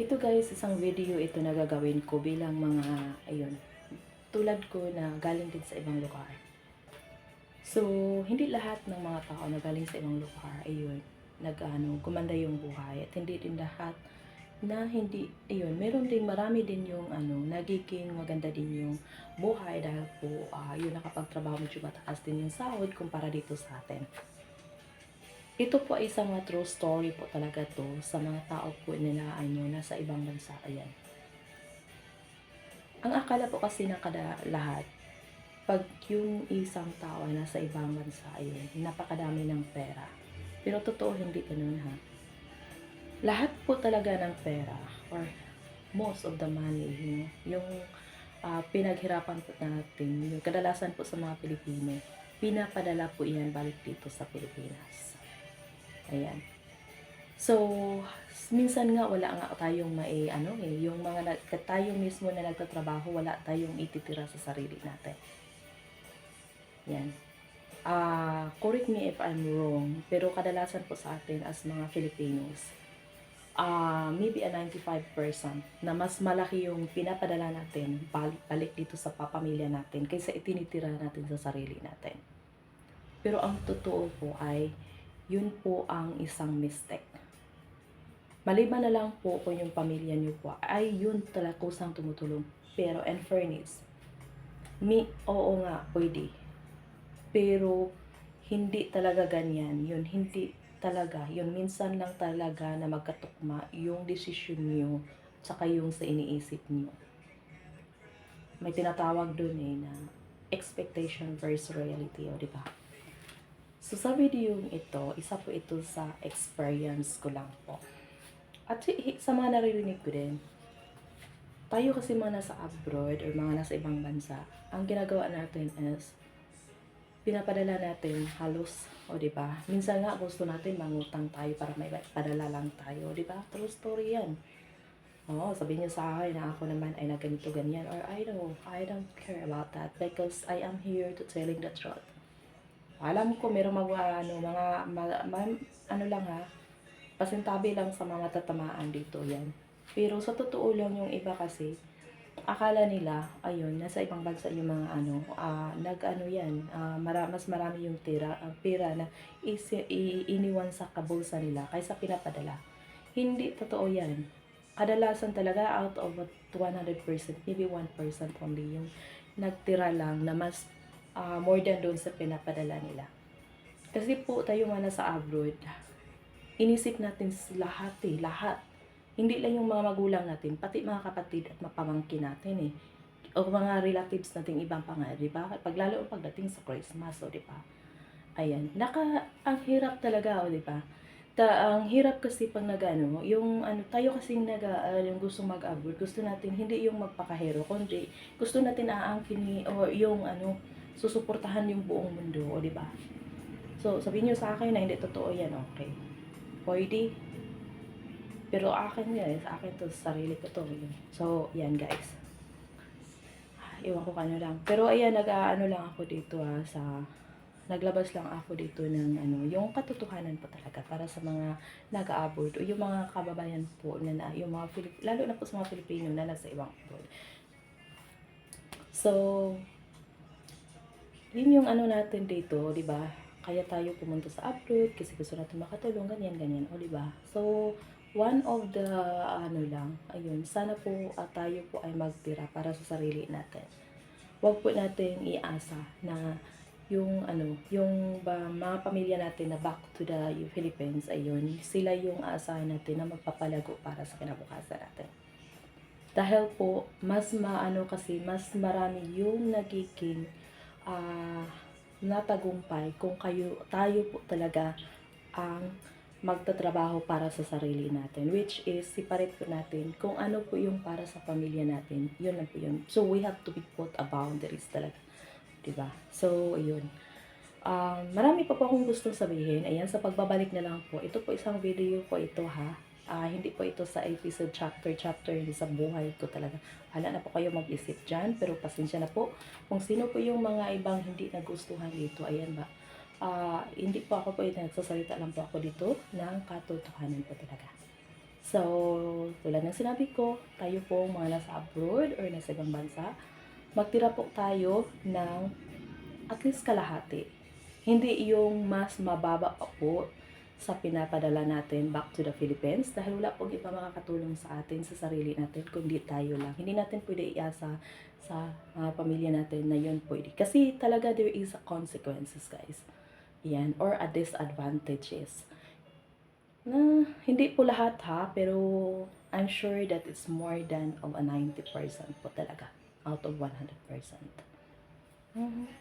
Ito guys, isang video ito na gagawin ko bilang mga, ayun, tulad ko na galing din sa ibang lugar. So, hindi lahat ng mga tao na galing sa ibang lugar, ayun, nag, ano, gumanda yung buhay. At hindi din lahat na hindi, ayun, meron din, marami din yung, ano, nagiging maganda din yung buhay dahil po, ah, yun, nakapagtrabaho medyo mataas din yung sahod kumpara dito sa atin. Ito po ay isang true story po talaga to sa mga tao po nila ano, nasa ibang bansa. Ayan. Ang akala po kasi ng kada lahat, pag yung isang tao ay nasa ibang bansa, ayun, napakadami ng pera. Pero totoo hindi ganun ha. Lahat po talaga ng pera or most of the money, you yung ah, pinaghirapan po natin, yung kadalasan po sa mga Pilipino, pinapadala po iyan balik dito sa Pilipinas. Ayan. So, minsan nga wala nga tayong mai ano eh, yung mga tayo mismo na nagtatrabaho, wala tayong ititira sa sarili natin. Yan. Ah, correct me if I'm wrong, pero kadalasan po sa atin as mga Filipinos, ah maybe a 95% na mas malaki yung pinapadala natin balik, balik dito sa papamilya natin kaysa itinitira natin sa sarili natin. Pero ang totoo po ay yun po ang isang mistake. Maliban na lang po kung yung pamilya niyo po ay yun talaga kusang tumutulong. Pero, and fairness, mi, oo nga, pwede. Pero, hindi talaga ganyan. Yun, hindi talaga. Yun, minsan lang talaga na magkatukma yung desisyon niyo tsaka yung sa iniisip niyo. May tinatawag doon eh na expectation versus reality, o di ba? So sa video ito, isa po ito sa experience ko lang po. At sa mga naririnig ko din, tayo kasi mga nasa abroad or mga nasa ibang bansa, ang ginagawa natin is, pinapadala natin halos, o di ba? Minsan nga gusto natin mangutang tayo para may padala lang tayo, di ba? True story yan. Oo, sabihin niyo sa akin na ako naman ay naganito ganyan or I don't, I don't care about that because I am here to telling the truth. Alam ko merong mag ano, mga ma- ma- ano lang ha, pasintabi lang sa mga tatamaan dito yan. Pero sa totoo lang yung iba kasi, akala nila, ayun, nasa ibang bansa yung mga ano, ah, nag-ano yan, ah, mara, mas marami yung tira, ah, pera na isi, i, iniwan sa kabulsa nila kaysa pinapadala. Hindi totoo yan. Kadalasan talaga out of 100%, maybe 1% only yung nagtira lang na mas ah, more than doon sa pinapadala nila. Kasi po tayo mga nasa abroad, inisip natin lahat eh, lahat. Hindi lang yung mga magulang natin, pati mga kapatid at mapamangkin natin eh. O mga relatives natin ibang pa nga, di ba? Pag lalo pagdating sa Christmas, o di ba? Ayan, naka, ang hirap talaga, o di ba? Ta, ang hirap kasi pag nagano, yung ano, tayo kasi nag, uh, yung gusto mag-abroad, gusto natin hindi yung magpakahero, kundi gusto natin aangkin ni, o yung ano, susuportahan yung buong mundo, o di ba? So, sabihin niyo sa akin na hindi totoo yan, okay. Pwede. Pero akin yan, sa akin to, sa sarili ko to. Yun. So, yan guys. Iwan ko kano lang. Pero ayan, nag-ano lang ako dito ha, sa naglabas lang ako dito ng ano, yung katotohanan po talaga para sa mga nag-abroad o yung mga kababayan po na, na yung mga Filip, lalo na po sa mga Pilipino na nasa ibang abroad. So, yun yung ano natin dito, di ba? Kaya tayo pumunta sa abroad kasi gusto natin makatulong, ganyan, ganyan, o di ba? So, one of the, ano lang, ayun, sana po ah, tayo po ay magtira para sa sarili natin. Huwag po natin iasa na yung ano, yung ba, mga pamilya natin na back to the Philippines, ayun, sila yung aasahan natin na magpapalago para sa kinabukasan natin. Dahil po, mas maano kasi, mas marami yung nagiging ah natagumpay kung kayo, tayo po talaga ang magtatrabaho para sa sarili natin. Which is, separate po natin kung ano po yung para sa pamilya natin. Yun lang po yun. So, we have to be put a boundaries talaga. 'di ba So, yun. Um, marami pa po akong gustong sabihin. Ayan, sa pagbabalik na lang po. Ito po isang video po ito ha. Ah, hindi po ito sa episode chapter chapter hindi sa buhay ko talaga. Hala na po kayo mag-isip dyan, pero pasensya na po. Kung sino po yung mga ibang hindi nagustuhan dito, ayan ba. Ah, hindi po ako po ito nagsasalita lang po ako dito ng katotohanan po talaga. So, tulad ng sinabi ko, tayo po mga nasa abroad or nasa ibang bansa, magtira po tayo ng at least kalahati. Hindi yung mas mababa pa po sa pinapadala natin back to the Philippines dahil wala pong iba makakatulong sa atin, sa sarili natin, kundi tayo lang. Hindi natin pwede iasa sa mga pamilya natin na yun pwede. Kasi talaga there is a consequences, guys. Yan, or a disadvantages. Na hindi po lahat ha, pero I'm sure that it's more than of a 90% po talaga out of 100%. Mhm.